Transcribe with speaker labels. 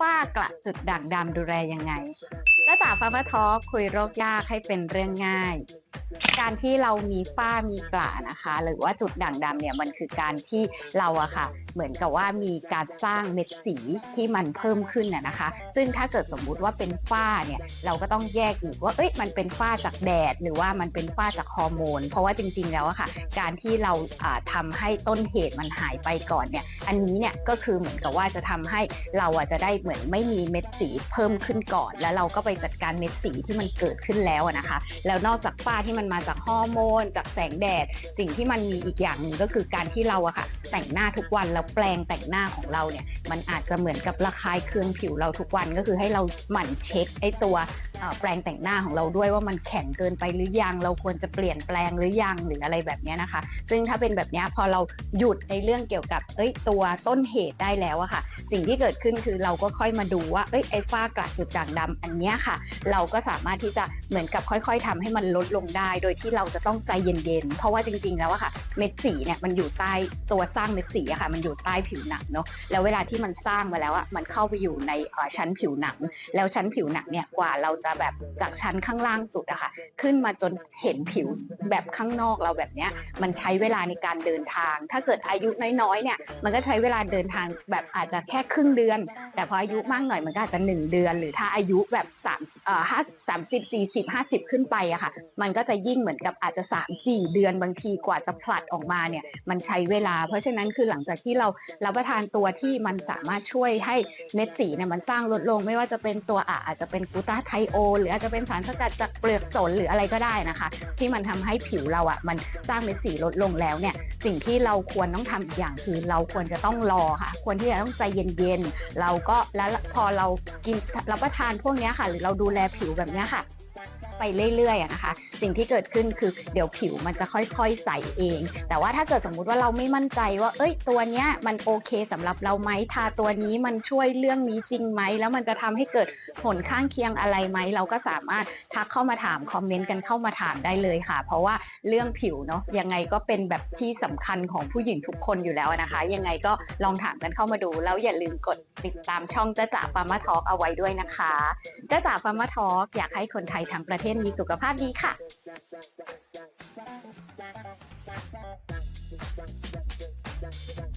Speaker 1: ฝ้ากระจุดด่างดำดูแลยังไงและจ่าฟาร์มาทอคุยโรคยากให้เป็นเรื่องง่าย การที่เรามีฝ้ามีกระนะคะ หรือว่าจุดด่างดำเนี่ยมันคือการที่เราอะค่ะ เหมือนกับว่ามีการสร้างเม็ดสีที่มันเพิ่มขึ้นน่ะนะคะ ซึ่งถ้าเกิดสมมุติว่าเป็นฝ้าเนี่ยเราก็ต้องแยกอีกว่าเอ้ยมันเป็นฝ้าจากแดด หรือว่ามันเป็นฝ้าจากฮอร์โมน เพราะว่าจริงๆแล้วอะค่ะ การที่เราอ่าทำาให้ต้นเหตุมันหายไปก่อนเนี่ยอันนี้เนี่ยก็คือเหมือนกับว่าจะทำให้เราอะจะได้เหมือนไม่มีเม็ดสีเพิ่มขึ้นก่อน แล้วเราก็ไปจัดการเม็ดสีที่มันเกิดขึ้นแล้วอะนะคะ แล้วนอกจากฝ้าที่มันมาจากฮอร์โมน จากแสงแดด สิ่งที่มันมีอีกอย่างหนึ่งก็คือการที่เราอะค่ะ แต่งหน้าทุกวันแล้วแปลงแต่งหน้าของเราเนี่ยมันอาจจะเหมือนกับระคายเคืองผิวเราทุกวันก็คือให้เราหมั่นเช็คไอ้ตัวแปลงแต่งหน้าของเราด้วยว่ามันแข็งเกินไปหรือยัง เราควรจะเปลี่ยนแปลงหรือยังหรืออะไรแบบนี้นะคะ ซึ่งถ้าเป็นแบบนี้พอเราหยุดในเรื่องเกี่ยวกับเอ้ยตัวต้นเหตุได้แล้วอะค่ะ สิ่งที่เกิดขึ้นคือเราก็ค่อยมาดูว่าเอ้ยไอ้ฝ้ากระจุดด่างดำอันเนี้ยค่ะ เราก็สามารถที่จะเหมือนกับค่อย ๆทำให้มันลดลงได้ โดยที่เราจะต้องใจเย็นๆ เพราะว่าจริงๆแล้วอะค่ะ เม็ดสีเนี่ยมันอยู่ใต้ตัวสร้างเม็ดสีอะค่ะ มันอยู่ใต้ผิวหนังเนาะแล้วเวลาที่มันสร้างมาแล้วอะมันเข้าไปอยู่ในชั้นผิวหนัง แล้วชั้นผิวหนังเนี่ยกว่าเราจะแบบจากชั้นข้างล่างสุดอะค่ะ ขึ้นมาจนเห็นผิวแบบข้างนอกเราแบบเนี้ยมันใช้เวลาในการเดินทาง ถ้าเกิดอายุน้อยๆเนี่ยมันก็ใช้เวลาเดินทางแบบอาจจะแค่ครึ่งเดือน แต่พออายุมากหน่อยมันก็อาจจะ 1 เดือน หรือถ้าอายุแบบ3เอ่อห้าสามสิบสี่สิบห้าสิบขึ้นไปอะค่ะ มันก็จะยิ่งเหมือนกับอาจจะ 3 4 เดือนบางทีกว่าจะผลัดออกมาเนี่ยมันใช้เวลา เพราะฉะนั้นคือหลังจากที่เรารับประทานตัวที่มันสามารถช่วยให้เม็ดสีเนี่ยมันสร้างลดลง ไม่ว่าจะเป็นตัวอะอาจจะเป็นกูตาไทโอ หรืออาจจะเป็นสารสกัดจากเปลือกสนหรืออะไรก็ได้นะคะ ที่มันทำให้ผิวเราอะมันสร้างเม็ดสีลดลงแล้วเนี่ยสิ่งที่เราควรต้องทำอีกอย่างคือเราควรจะต้องรอค่ะ ควรที่จะต้องใจเย็นๆเราก็แล้วพอเรากินรับประทานพวกเนี้ยค่ะ หรือเราดูแลผิวแบบเนี้ยค่ะ ไปเรื่อยๆนะคะ สิ่งที่เกิดขึ้นคือเดี๋ยวผิวมันจะค่อยๆใสเอง แต่ว่าถ้าเกิดสมมุติว่าเราไม่มั่นใจว่า เอ้ย ตัวเนี้ยมันโอเคสำหรับเราไหมทาตัวนี้มันช่วยเรื่องนี้จริงไหมแล้วมันจะทำให้เกิดผลข้างเคียงอะไรไหมเราก็สามารถทักเข้ามาถามคอมเมนต์กันเข้ามาถามได้เลยค่ะ เพราะว่าเรื่องผิวเนาะยังไงก็เป็นแบบที่สำคัญของผู้หญิงทุกคนอยู่แล้วนะคะ ยังไงก็ลองถามกันเข้ามาดู แล้วอย่าลืมกดติดตามช่องจ้าจ๋าฟาร์มาทอล์กเอาไว้ด้วยนะคะจ้าจ๋าฟาร์มาทอล์กอยากให้คนไทยทั้งประเทศมีสุขภาพดีค่ะ